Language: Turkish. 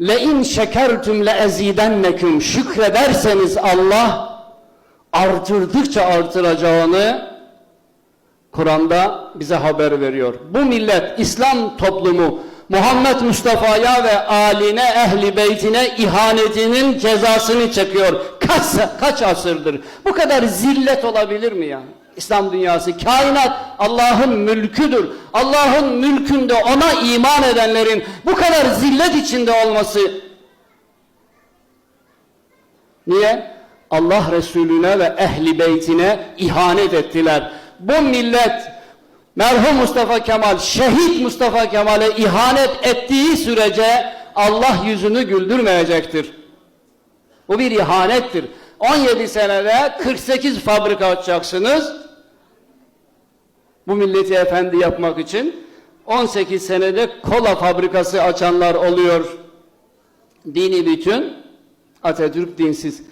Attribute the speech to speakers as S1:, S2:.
S1: Le in şekertum le ezidennekum şükrederseniz Allah artırdıkça artıracağını Kur'an'da bize haber veriyor. Bu millet İslam toplumu Muhammed Mustafa'ya ve aline ehli beytine ihanetinin cezasını çekiyor. Kaç, kaç asırdır? Bu kadar zillet olabilir mi ya? İslam dünyası, kainat Allah'ın mülküdür. Allah'ın mülkünde ona iman edenlerin bu kadar zillet içinde olması Niye? Allah Resulüne ve ehli beytine ihanet ettiler. Bu millet merhum Mustafa Kemal, şehit Mustafa Kemal'e ihanet ettiği sürece Allah yüzünü güldürmeyecektir. Bu bir ihanettir. 17 senede 48 fabrika açacaksınız. Bu milleti efendi yapmak için 18 senede kola fabrikası açanlar oluyor. Dini bütün, Atatürk dinsiz.